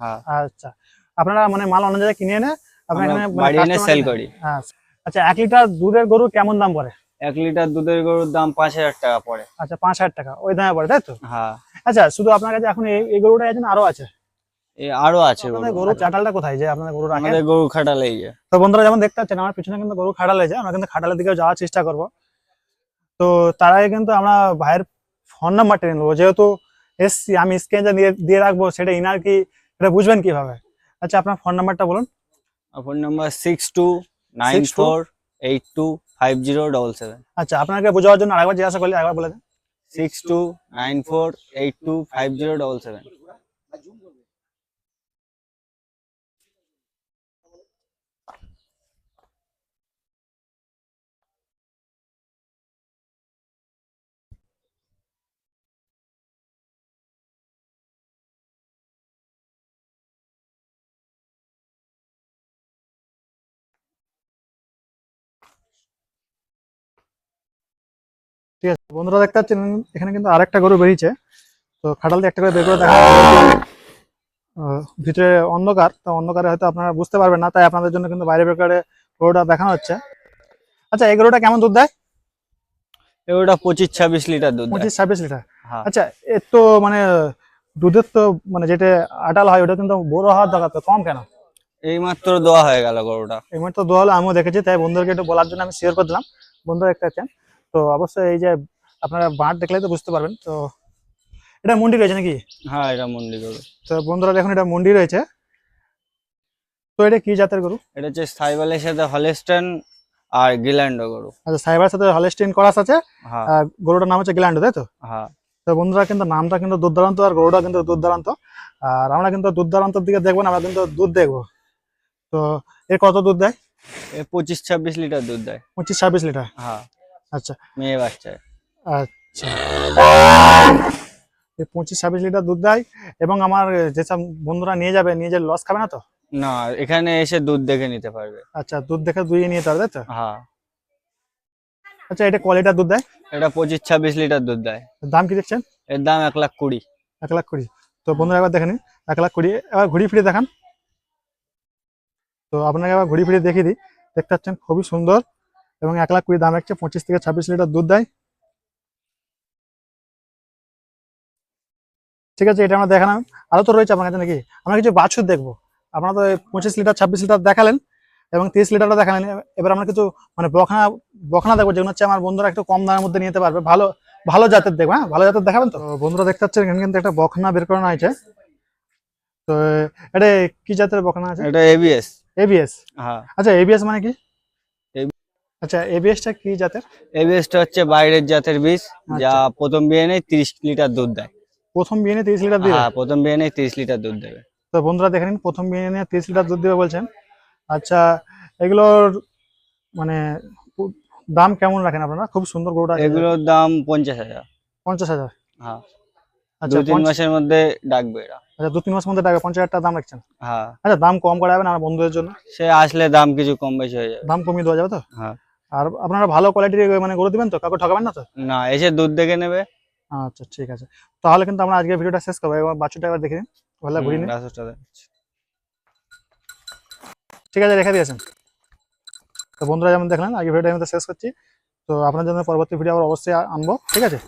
হ্যাঁ। আচ্ছা। আপনারা মানে মাল অন্য জায়গায় কিনে এনে আপনারা এখানে মানে বাড়ি এনে সেল করি। হ্যাঁ আচ্ছা এক লিটার দুধের গরু কেমন দাম পড়ে? এক লিটার দুধের গরুর দাম পাঁচ হাজার টাকা পড়ে। আচ্ছা পাঁচ হাজার টাকা। ওই দামে পড়ে তাই তো? হ্যাঁ। আচ্ছা শুধু আপনার কাছে এখন এই- গরুটা আছে আরও আছে? আরও আছে গরু। কোথায়? যে আপনাদের গরু আমাদের গরু খাটালে তো বন্ধুরা যেমন দেখতে পাচ্ছেন আমার পিছনে কিন্তু গরু খাটালে যায়। আমরা কিন্তু খাটালের দিকেও যাওয়ার চেষ্টা করব। তো তার আগে কিন্তু আমরা ভাইয়ের ফোন নাম্বারটা নিয়ে নেব। যেহেতু এসছি আমি স্ক্যানটা দিয়ে দিয়ে রাখব সেটা ইনার কি এটা বুঝবেন কিভাবে আচ্ছা আপনার ফোন নাম্বারটা বলুন phone number six two nine 62 four eight two five zero double seven আচ্ছা আপনাকে বোঝানোর জন্য আরেকবার জিজ্ঞাসা করলে একবার বলে দেন six two nine four eight two five zero double seven ঠিক আছে বন্ধুরা দেখতে পাচ্ছেন এখানে কিন্তু আরেকটা গরু বেরিয়েছে। তো খাটাল দিয়ে একটা করে বের করে দেখা ভিতরে অন্ধকার তো অন্ধকারে হয়তো আপনারা বুঝতে পারবেন না তাই আপনাদের জন্য কিন্তু বাইরে বের করে গরুটা দেখানো হচ্ছে। আচ্ছা এই গরুটা কেমন দুধ দেয়? ওটা পঁচিশ ছাব্বিশ লিটার দুধ পঁচিশ ছাব্বিশ লিটার। হ্যাঁ। আচ্ছা এর তো মানে দুধের তো মানে যেটা আটাল হয় ওটা কিন্তু বড় হওয়ার দরকার তো কম কেন? এই মাত্র দেওয়া হয়ে গেল গরুটা। এই তো দোয়াল আমিও দেখেছি তাই বন্ধুদেরকে একটু বলার জন্য আমি শেয়ার করে দিলাম। বন্ধুরা দেখতে পাচ্ছেন তো অবশ্যই এই যে আপনারা বাঁট দেখলেই তো বুঝতে পারবেন তো এটা মুন্ডি রয়েছে নাকি? হ্যাঁ এটা মন্ডি গরু তো বন্ধুরা দেখুন এটা মুন্ডি রয়েছে। তো এটা কি জাতের গরু? এটা হচ্ছে সাইবালের সাথে হলেস্টেন আর গিল্যান্ডো গরু। আচ্ছা সাইবার সাথে হলেস্টেন করাস আছে হ্যাঁ। গরুটার নাম হচ্ছে গ্ল্যান্ড তাই তো? হ্যাঁ। তো বন্ধুরা কিন্তু নামটা কিন্তু দুর্দান্ত আর গরুটা কিন্তু দুর্দান্ত। আর আমরা কিন্তু দুর্দান্তর দিকে দেখব না আমরা কিন্তু দুধ দেখব। তো এর কত দুধ দেয়? এ পঁচিশ ছাব্বিশ লিটার দুধ দেয়। পঁচিশ ছাব্বিশ লিটার। হ্যাঁ। আচ্ছা। মেয়ে বাচ্চায় আচ্ছা। পঁচিশ ছাব্বিশ লিটার দুধ দেয় এবং আমার যেসব বন্ধুরা নিয়ে যাবে নিয়ে যে লস খাবে না তো? না এখানে এসে দুধ দেখে নিতে পারবে। আচ্ছা দুধ দেখে নিয়ে তাই তো? হ্যাঁ। আচ্ছা এটা কোয়ালিটার দুধ দেয়? এটা পঁচিশ ছাব্বিশ লিটার দুধ দেয়। দাম কি দেখছেন? এর দাম এক লাখ কুড়ি। এক লাখ কুড়ি। তো বন্ধুরা একবার এক লাখ কুড়ি। এবার ঘুরি ফিরে দেখান। তো আপনাকে আবার ঘুরি ফিরে দেখিয়ে দিই। দেখতে পাচ্ছেন খুবই সুন্দর। এবং এক লাখ কুড়ি দাম হচ্ছে পঁচিশ থেকে ছাব্বিশ লিটার দুধ দেয়। ঠিক আছে এটা আমরা দেখালাম। আরও তো রয়েছে আপনার কাছে নাকি? আমরা কিছু বাছুর দেখব। আপনারা তো পঁচিশ লিটার ছাব্বিশ লিটার দেখালেন এবং তিরিশ লিটারটা দেখালেন। এবার আমরা কিছু মানে বখনা বখনা দেখব যেগুলো হচ্ছে আমার বন্ধুরা একটু কম দামের মধ্যে নিতে পারবে। ভালো ভালো জাতের দেখব হ্যাঁ? ভালো জাতের দেখাবেন তো? বন্ধুরা দেখতে পাচ্ছেন এখানে কিন্তু একটা বখনা বের করানো হয়েছে। তো এটা কি জাতের বখনা আছে? এটা এবিএস এবিএস হ্যাঁ। আচ্ছা এবিএস মানে কি? আচ্ছা এবিএসটা কি জাতের? এবিএসটা হচ্ছে বাইরের জাতের বীজ যা প্রথম বিয়ে তিরিশ লিটার দুধ দেয়। প্রথম বিয়ে তিরিশ লিটার দিয়ে হ্যাঁ প্রথম বিয়ে তিরিশ লিটার দুধ দেবে। তো বন্ধুরা দেখে নিন প্রথম বিয়ে নিয়ে তিরিশ লিটার দুধ দেবে বলছেন। আচ্ছা এগুলোর মানে দাম কেমন রাখেন আপনারা? খুব সুন্দর গরুটা এগুলোর দাম পঞ্চাশ হাজার। পঞ্চাশ হাজার? হ্যাঁ। আচ্ছা দু তিন মাসের মধ্যে ডাকবে এরা। আচ্ছা দু তিন মাস মধ্যে পঞ্চাশ হাজার টাকা দাম রাখছেন। হ্যাঁ। আচ্ছা দাম কম করা যাবে না আমার বন্ধুদের জন্য? সে আসলে দাম কিছু কম বেশি হয়ে যাবে। দাম কমিয়ে দেওয়া যাবে তো? হ্যাঁ। আর আপনারা ভালো কোয়ালিটির মানে গরু দিবেন তো? কাউকে ঠকাবেন না তো? না এসে দুধ দেখে নেবে। আচ্ছা ঠিক আছে। তাহলে কিন্তু আমরা আজকে ভিডিওটা শেষ করব। এবার বাচ্চাটা একবার দেখে নিন। ভালো ঘুরি নিন। ঠিক আছে রেখে দিয়েছেন। তো বন্ধুরা যেমন দেখলেন আগে ভিডিওটা আমি তো শেষ করছি। তো আপনার জন্য পরবর্তী ভিডিও আবার অবশ্যই আনব। ঠিক আছে?